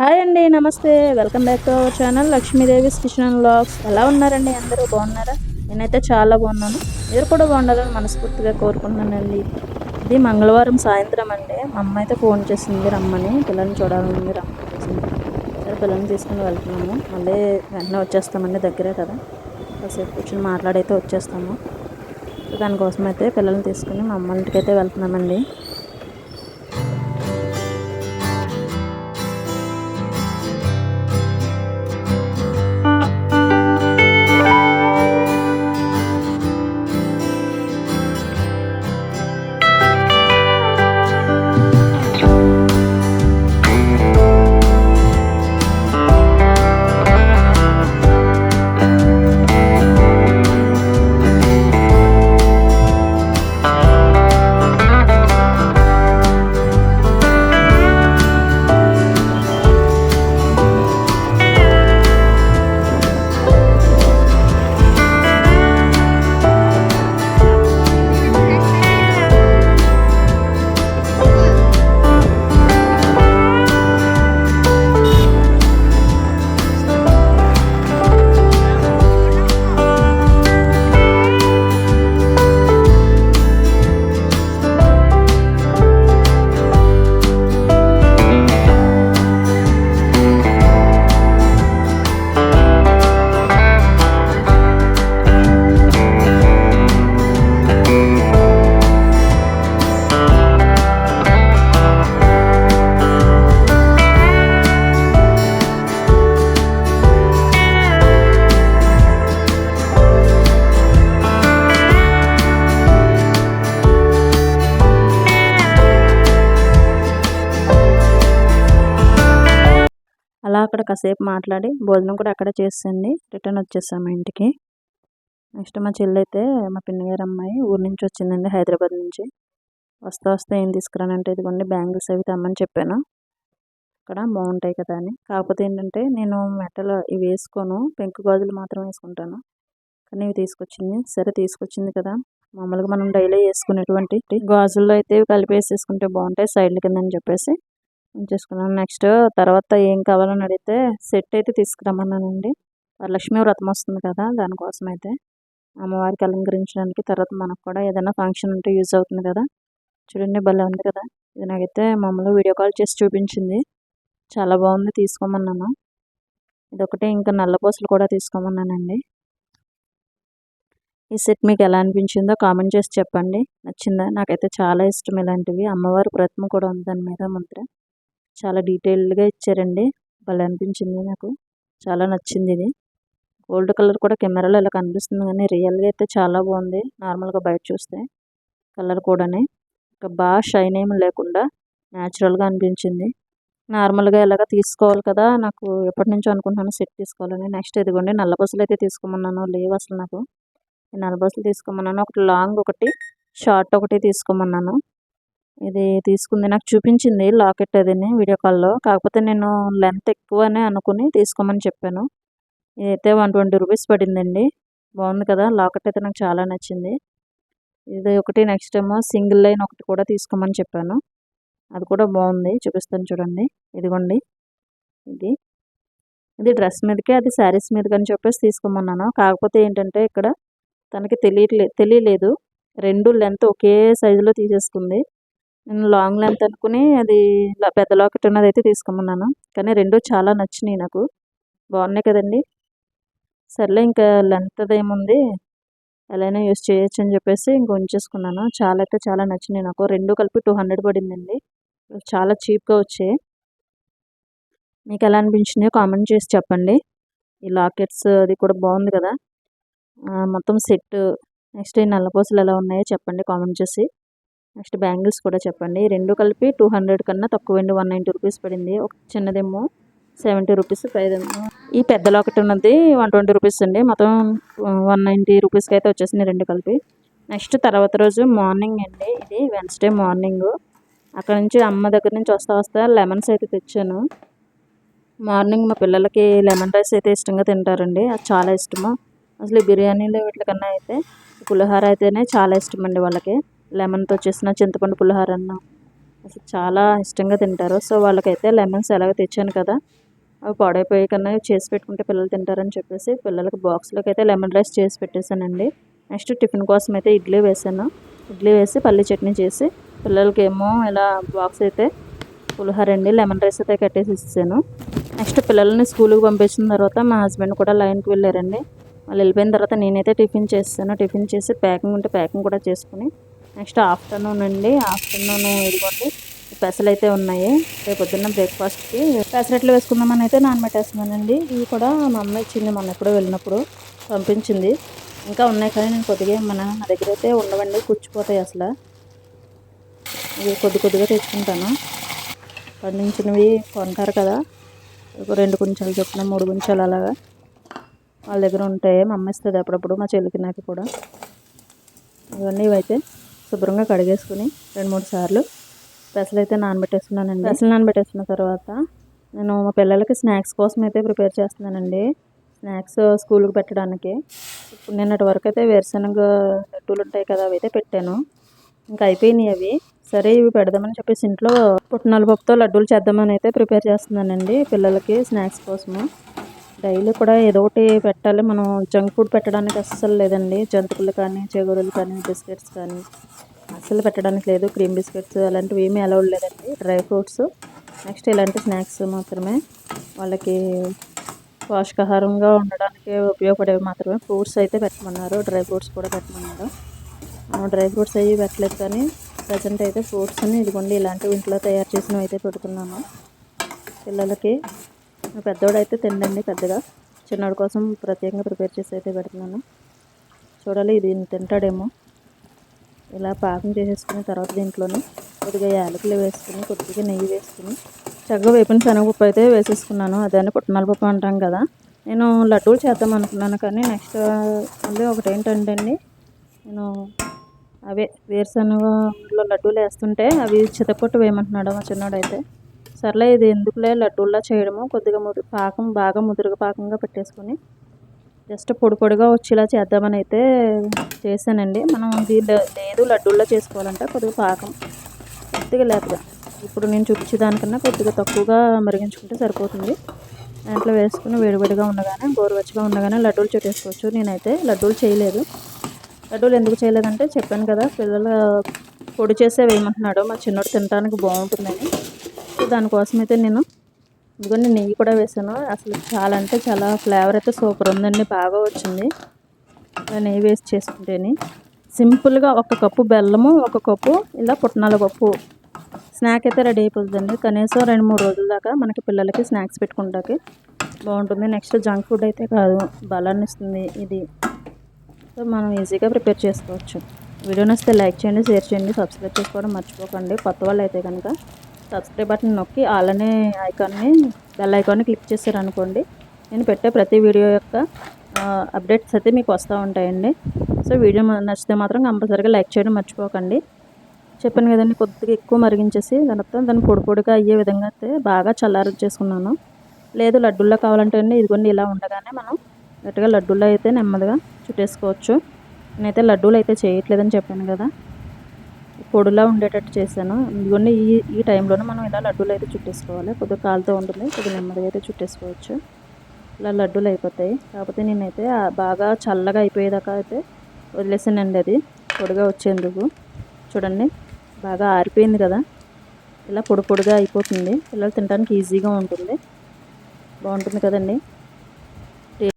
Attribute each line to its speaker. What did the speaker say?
Speaker 1: Hi అండి namaste. Welcome back to our channel Lakshmidevi's kitchen and blogs ఎలా ఉన్నారండి అందరూ? బాగున్నారా? నేనైతే చాలా బాగున్నాను. మీరు కూడా బాగుండాలని మనస్ఫూర్తిగా కోరుకుంటున్నానండి. ఇది మంగళవారం సాయంత్రం అండి. మా అమ్మ అయితే ఫోన్ చేసింది రమ్మని. పిల్లల్ని చూడాలని రమ్మని చేసింది. సరే పిల్లల్ని తీసుకుని వెళ్తున్నాము. మళ్ళీ వెంటనే వచ్చేస్తామండి దగ్గరే కదా. కాసేపు కూర్చొని మాట్లాడైతే వచ్చేస్తాము. దానికోసం అయితే పిల్లల్ని తీసుకుని మా అమ్మ ఇంటికి అయితే వెళ్తున్నామండి. అలా అక్కడ కాసేపు మాట్లాడి భోజనం కూడా అక్కడ చేసేయండి. రిటర్న్ వచ్చేసాము ఇంటికి. నెక్స్ట్ మా చెల్లి అయితే మా పిన్నగారు అమ్మాయి ఊరి నుంచి వచ్చిందండి హైదరాబాద్ నుంచి. వస్తా వస్తే ఏం తీసుకురానంటే ఇదిగోండి బ్యాంగిల్స్ అవి తెమ్మని చెప్పాను. అక్కడ బాగుంటాయి కదా అని. కాకపోతే ఏంటంటే నేను మెటల్ ఇవి వేసుకోను. పెంకు గాజులు మాత్రం వేసుకుంటాను. కానీ ఇవి తీసుకొచ్చింది. సరే తీసుకొచ్చింది కదా. మామూలుగా మనం డైలీ వేసుకునేటువంటి గాజుల్లో అయితే ఇవి కలిపి వేసేసుకుంటే బాగుంటాయి. సైడ్ల కింద అని చెప్పేసి చేసుకున్నాను. నెక్స్ట్ తర్వాత ఏం కావాలని అడిగితే సెట్ అయితే తీసుకురమ్మన్నానండి. వరలక్ష్మి వ్రతం వస్తుంది కదా దానికోసం అయితే అమ్మవారికి అలంకరించడానికి తర్వాత మనకు కూడా ఏదైనా ఫంక్షన్ ఉంటే యూజ్ అవుతుంది కదా. చూడండి భలే ఉంది కదా. ఇది నాకైతే మామూలుగా వీడియో కాల్ చేసి చూపించింది. చాలా బాగుంది తీసుకోమన్నాను. ఇదొకటి ఇంకా నల్లపూసలు కూడా తీసుకోమన్నానండి. ఈ సెట్ మీకు ఎలా అనిపించిందో కామెంట్ చేసి చెప్పండి. నచ్చిందా? నాకైతే చాలా ఇష్టం ఇలాంటివి. అమ్మవారి ప్రతిమ కూడా ఉంది దాని మీద ముద్ర చాలా డీటెయిల్డ్గా ఇచ్చారండి. భలే అనిపించింది నాకు. చాలా నచ్చింది ఇది. గోల్డ్ కలర్ కూడా కెమెరాలో ఇలా కనిపిస్తుంది కానీ రియల్గా అయితే చాలా బాగుంది. నార్మల్గా బయట చూస్తే కలర్ కూడానే. ఇంకా బాగా షైన్ ఏమి లేకుండా న్యాచురల్గా అనిపించింది. నార్మల్గా ఎలాగ తీసుకోవాలి కదా నాకు ఎప్పటి నుంచో అనుకుంటున్నాను సెట్ తీసుకోవాలని. నెక్స్ట్ ఇదిగోండి నల్ల బస్సులు అయితే తీసుకోమన్నాను. లేవు అసలు నాకు. నల్ల బస్సులు తీసుకోమన్నాను. ఒకటి లాంగ్ ఒకటి షార్ట్ ఒకటి తీసుకోమన్నాను. ఇది తీసుకుంది. నాకు చూపించింది లాకెట్ అదిని వీడియో కాల్లో. కాకపోతే నేను లెంత్ ఎక్కువనే అనుకుని తీసుకోమని చెప్పాను. ఇదైతే వన్ ట్వంటీ రూపీస్ పడిందండి. బాగుంది కదా? లాకెట్ అయితే నాకు చాలా నచ్చింది. ఇది ఒకటి నెక్స్ట్ ఏమో సింగిల్ లైన్ ఒకటి కూడా తీసుకోమని చెప్పాను. అది కూడా బాగుంది. చూపిస్తాను చూడండి. ఇదిగోండి. ఇది. ఇది డ్రెస్ మీదకే అది శారీస్ మీదకి అని చెప్పేసి తీసుకోమన్నాను. కాకపోతే ఏంటంటే ఇక్కడ తనకి తెలియట్లే తెలియలేదు. రెండు లెంత్ ఒకే సైజులో తీసేసుకుంది. నేను లాంగ్ లెంత్ అనుకుని అది పెద్ద లాకెట్ ఉన్నది అయితే తీసుకోమన్నాను. కానీ రెండు చాలా నచ్చినాయి నాకు. బాగున్నాయి కదండి. సర్లే ఇంకా లెంత్ ఏముంది? ఎలాగైనా యూస్ చేయొచ్చు అని చెప్పేసి ఇంక ఉంచేసుకున్నాను. చాలా అయితే చాలా నచ్చినాయి నాకు. రెండు కలిపి టూ హండ్రెడ్ పడిందండి. చాలా చీప్గా వచ్చాయి. మీకు ఎలా అనిపించిందో కామెంట్ చేసి చెప్పండి. ఈ లాకెట్స్ అది కూడా బాగుంది కదా. మొత్తం సెట్ నెక్స్ట్ ఈ నల్లపూసలు ఎలా ఉన్నాయో చెప్పండి కామెంట్ చేసి. నెక్స్ట్ బ్యాంగిల్స్ కూడా చెప్పండి. రెండు కలిపి టూ హండ్రెడ్ కన్నా తక్కువ అండి వన్ నైంటీ రూపీస్ పడింది. ఒక చిన్నదేమో సెవెంటీ రూపీస్ పైదేమో ఈ పెద్ద లాకెట్ ఉన్నది వన్ ట్వంటీ రూపీస్ అండి. మొత్తం వన్ నైంటీ రూపీస్కి అయితే వచ్చేసింది రెండు కలిపి. నెక్స్ట్ తర్వాత రోజు మార్నింగ్ అండి. ఇది వెన్స్డే మార్నింగ్. అక్కడ నుంచి అమ్మ దగ్గర నుంచి వస్తా వస్తా లెమన్స్ అయితే తెచ్చాను. మార్నింగ్ మా పిల్లలకి లెమన్ రైస్ అయితే ఇష్టంగా తింటారండి. అది చాలా ఇష్టము. అసలు బిర్యానీలు వీటికన్నా అయితే పులిహోర అయితేనే చాలా ఇష్టం అండి వాళ్ళకి. లెమన్తో చేసిన చింతపండు పులిహోర అన్న అసలు చాలా ఇష్టంగా తింటారు. సో వాళ్ళకైతే లెమన్స్ ఎలాగో తెచ్చాను కదా. అవి పాడైపోయి కన్నా చేసి పెట్టుకుంటే పిల్లలు తింటారని చెప్పేసి పిల్లలకి బాక్స్లోకి అయితే లెమన్ రైస్ చేసి పెట్టేశానండి. నెక్స్ట్ టిఫిన్ కోసం అయితే ఇడ్లీ వేసాను ఇడ్లీ వేసి పల్లి చట్నీ చేసి పిల్లలకి ఏమో ఇలా బాక్స్ అయితే పులిహోర అండి లెమన్ రైస్ అయితే కట్టేసి ఇచ్చాను నెక్స్ట్ పిల్లల్ని స్కూల్కి పంపించిన తర్వాత మా హస్బెండ్ కూడా లైన్కి వెళ్ళారండి. వాళ్ళు వెళ్ళిపోయిన తర్వాత నేనైతే టిఫిన్ చేస్తాను టిఫిన్ చేసి ప్యాకింగ్ ఉంటే ప్యాకింగ్ కూడా చేసుకుని నెక్స్ట్ ఆఫ్టర్నూన్ అండి. ఆఫ్టర్నూన్ ఇదిగోండి పెసలు అయితే ఉన్నాయి. రేపు పొద్దున్న బ్రేక్ఫాస్ట్కి పెసరట్లు వేసుకుందామని అయితే నానబెట్టేస్తున్నానండి ఇవి కూడా మా అమ్మ ఇచ్చింది మొన్న ఎప్పుడో వెళ్ళినప్పుడు పంపించింది. ఇంకా ఉన్నాయి కానీ నేను కొద్దిగా మన నా దగ్గర అయితే ఉండవండి కూర్చిపోతాయి అసలు. ఇవి కొద్ది కొద్దిగా తెచ్చుకుంటాను. పండించినవి కొంటారు కదా. ఒక రెండు గుంచాలు చొప్పున మూడు గుంచాలు అలాగా వాళ్ళ దగ్గర ఉంటాయి మా అమ్మ ఇస్తుంది అప్పుడప్పుడు మా చెల్లికి నాకు కూడా. ఇవన్నీ ఇవైతే శుభ్రంగా కడిగేసుకుని రెండు మూడు సార్లు పెసలు అయితే నానబెట్టేస్తున్నానండి. పెసలు నానబెట్టేసుకున్న తర్వాత నేను మా పిల్లలకి స్నాక్స్ కోసం అయితే ప్రిపేర్ చేస్తున్నానండి. స్నాక్స్ స్కూల్కి పెట్టడానికి. ఇప్పుడు నిన్నటి వరకు అయితే వేరుశనగ లడ్డూలు ఉంటాయి కదా అవి అయితే పెట్టాను. ఇంకా అయిపోయినాయి అవి. సరే ఇవి పెడదామని చెప్పేసి ఇంట్లో పుట్నాల పప్పుతో లడ్డూలు చేద్దామని అయితే ప్రిపేర్ చేస్తున్నానండి పిల్లలకి స్నాక్స్ కోసము. డైలీ కూడా ఏదో ఒకటి పెట్టాలి. మనం జంక్ ఫుడ్ పెట్టడానికి అస్సలు లేదండి. జంతువులు కానీ చెగురులు కానీ బిస్కెట్స్ కానీ అస్సలు పెట్టడానికి లేదు. క్రీమ్ బిస్కెట్స్ అలాంటివి ఏమీ అలౌడ్ లేదండి. Dry fruits. నెక్స్ట్ ఇలాంటి స్నాక్స్ మాత్రమే వాళ్ళకి పోషకాహారంగా ఉండడానికి ఉపయోగపడేవి మాత్రమే. ఫ్రూట్స్ అయితే పెట్టమన్నారు. డ్రై ఫ్రూట్స్ కూడా పెట్టమన్నారు. డ్రై ఫ్రూట్స్ అవి పెట్టలేదు కానీ ప్రజెంట్ అయితే ఫ్రూట్స్ని ఇదిగోండి ఇలాంటివి ఇంట్లో తయారు చేసినవి అయితే పెడుతున్నాను పిల్లలకి పెద్దోడైతే తినండి పెద్దగా. చిన్నోడి కోసం ప్రత్యేకంగా ప్రిపేర్ చేసి అయితే పెడుతున్నాను. చూడాలి ఇది తింటాడేమో. ఇలా పాకం చేసేసుకున్న తర్వాత దీంట్లోనే కొద్దిగా యాలకులు వేసుకుని కొద్దిగా నెయ్యి వేసుకుని చక్కగా వేపిన శనగపప్పు అయితే వేసేసుకున్నాను. అదే పుట్నాల పప్పు అంటాం కదా. నేను లడ్డూలు చేద్దాం అనుకున్నాను కానీ నెక్స్ట్ మళ్ళీ ఒకటి ఏంటంటే అండి నేను అవే వేరుశనగలో లడ్డూలు వేస్తుంటే అవి చితకొట్టు వేయమంటున్నాడు మా చిన్నోడు అయితే సర్లే ఇది ఎందుకులే లడ్డూల్లా చేయడము? కొద్దిగా ముదు పాకం బాగా ముదురుగా పాకంగా పెట్టేసుకొని జస్ట్ పొడి పొడిగా వచ్చేలా చేద్దామని అయితే చేశానండి. మనం దీనిలో లేదు లడ్డూల్లో చేసుకోవాలంటే కొద్దిగా పాకం. కొద్దిగా లేపగా ఇప్పుడు నేను చూపించేదానికన్నా కొద్దిగా తక్కువగా మరిగించుకుంటే సరిపోతుంది. దాంట్లో వేసుకుని వేడివేడిగా ఉండగానే గోరువెచ్చగా ఉండగానే లడ్డూలు చుట్టేసుకోవచ్చు. నేనైతే లడ్డూలు చేయలేదు. లడ్డూలు ఎందుకు చేయలేదంటే చెప్పాను కదా పిల్లలు పొడి చేసే వేయమంటున్నాడు. మా చిన్నోడు తినడానికి బాగుంటుందని. సో దానికోసం అయితే నేను ఎందుకంటే నెయ్యి కూడా వేసాను అసలు చాలా అంటే చాలా ఫ్లేవర్ అయితే సూపర్ ఉందండి. బాగా వచ్చింది. ఇలా నెయ్యి వేసి చేసుకుంటేనే సింపుల్గా ఒక కప్పు బెల్లము ఒక కప్పు ఇలా పుట్నాల పప్పు. స్నాక్ అయితే రెడీ అయిపోతుందండి. కనీసం రెండు మూడు రోజుల దాకా మనకి పిల్లలకి స్నాక్స్ పెట్టుకుంటాకి బాగుంటుంది. నెక్స్ట్ జంక్ ఫుడ్ అయితే కాదు బలాన్ని ఇస్తుంది ఇది. సో మనం ఈజీగా ప్రిపేర్ చేసుకోవచ్చు. వీడియో నచ్చితే లైక్ చేయండి షేర్ చేయండి సబ్స్క్రైబ్ చేసుకోవడం మర్చిపోకండి. కొత్త వాళ్ళు అయితే కనుక సబ్స్క్రైబ్ బటన్ నొక్కి అలానే ఐకాన్ని బెల్ ఐకాన్ని క్లిక్ చేశారనుకోండి నేను పెట్టే ప్రతి వీడియో యొక్క అప్డేట్స్ అయితే మీకు వస్తూ ఉంటాయండి. సో వీడియో నచ్చితే మాత్రం కంపల్సరీగా లైక్ చేయడం మర్చిపోకండి. చెప్పాను కదండి కొద్దిగా ఎక్కువ మరిగించేసి తర్వాత దాన్ని పొడి పొడిగా అయ్యే విధంగా అయితే బాగా చల్లారి చేసుకున్నాను లేదు లడ్డూల్లో కావాలంటే అండి ఇదిగోండి ఇలా ఉండగానే మనం గట్టిగా లడ్డూల్లో అయితే నెమ్మదిగా చుట్టేసుకోవచ్చు. నేనైతే లడ్డూలు అయితే చేయట్లేదని చెప్పాను కదా. పొడిలా ఉండేటట్టు చేశాను. ఇదిగోండి ఈ ఈ టైంలోనే మనం ఇలా లడ్డూలు అయితే చుట్టేసుకోవాలి. కొద్దిగా కాలుతో ఉంటుంది కొద్దిగా నెమ్మదిగా అయితే చుట్టేసుకోవచ్చు. ఇలా లడ్డూలు అయిపోతాయి. కాకపోతే నేనైతే బాగా చల్లగా అయిపోయేదాకా అయితే వదిలేసానండి అది. పొడిగా వచ్చేందుకు. చూడండి బాగా ఆరిపోయింది కదా. ఇలా పొడి పొడిగా అయిపోతుంది. పిల్లలు తినడానికి ఈజీగా ఉంటుంది. బాగుంటుంది కదండి.